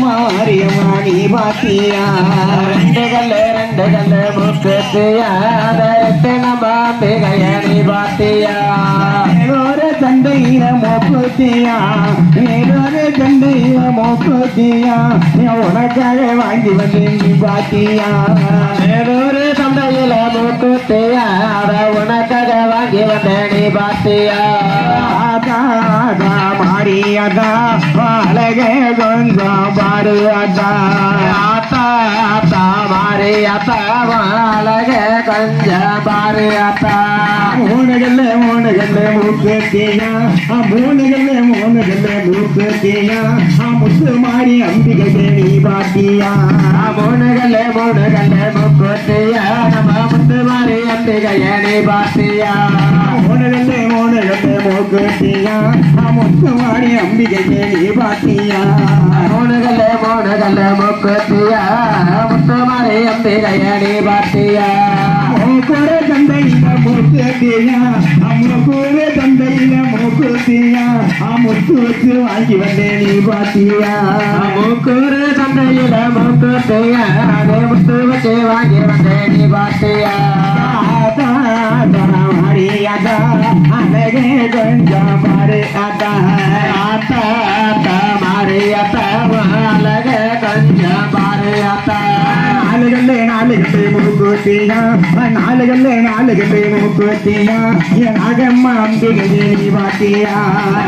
மாரியம்மா பாத்தியா ரெண்டு கல்லு ரெண்டு கல்லு முக்குத்தியா ரெட்டு நம்ம அம்பிகைய பாத்தியா ஏதோரு தண்டையில மோக்குத்தியா ஏதோரு தண்டையில மோக்குத்தியா உனக்காக வாங்கி வந்து நீ பாத்தியா ஏதோரு சந்தையில முக்குத்தியா உனக்காக வாங்கி பாத்தியா மாரியாதா அழகே கொஞ்சம் பாரு அதா ஆத்தா ஆத்தா மாறி அத்தா அழக கொஞ்ச பாரு அத்தா மூணு கல்ல மூணு கல்ல மூக்குத்தியா? மூணு கல்ல மூணு கல்ல மூக்குத்தியா முத்து மாறி அம்பிகை நீ பாத்தியா? மூணு கல்லு மூணு கல்லு நம்ம முத்து மாறி அம்பிகைய நீ பாத்தியா? மூணு கல்ல மூணு கல்ல மூக்குத்தியா முத்து மாறி அம்பிகை நீ பாத்தியா மூணு கல்லு மூணு கல்லு முக்குத்தியா முத்து மாறி அம்பிகைய நீ பாத்தியா மூக்குற தந்தையில மூக்குத்தியா மூக்குற தந்தையில மூக்குத்தியா முத்து வச்சு வாங்கி வந்தேன் நீ அதே முத்து வச்சு வாங்கி ஆதா I'm begging. கல்லே நாலு மூக்குத்தியா நாலு கல்லே நாலு கல்லே மூக்குத்தியா என் நாகம்மா அம்பிகையே நீ பாத்தியா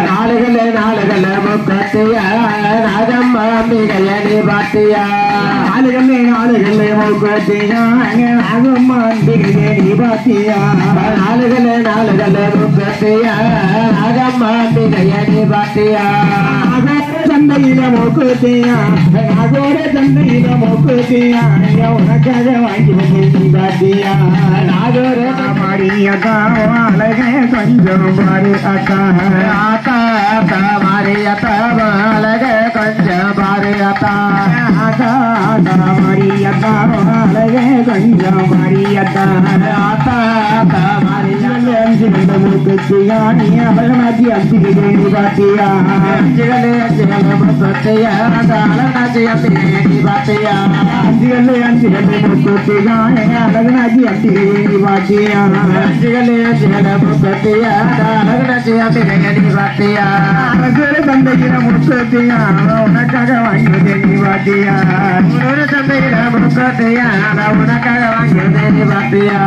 நாலுகள நாலுகள முக்கத்தியா நாகம்மா அம்பிகைய நீ பாத்தியா நாலு கல்லே நாலு கல்லே மூக்குத்தியா என் நாகம்மா அம்பிகையே நீ பாத்தியா நாலுகள நாலுகள முக்கத்தியா நாகம்மா அம்பிகைய நீ பாத்தியா நாகோர சந்தையில மூக்குத்தியா நாகோர சந்தையில மூக்குத்தியா உனக்காக வாங்கி வந்து நீ பாத்தியா நாகூர் மாரியக்கா அழகே கொஞ்சம் பாரு அக்கா ஆத்தா ஆத்தா மாறி அத்தா அழக கொஞ்சம் பாரு அத்தா அக்கா அக்கா மாரியக்கா அழகே கொஞ்சம் உனக்காக வாங்கி வாத்தியா நீ பாத்தியா ஒரு சந்தையில முக்கத்தியா உனக்காக வாங்கியதே நீ பாத்தியா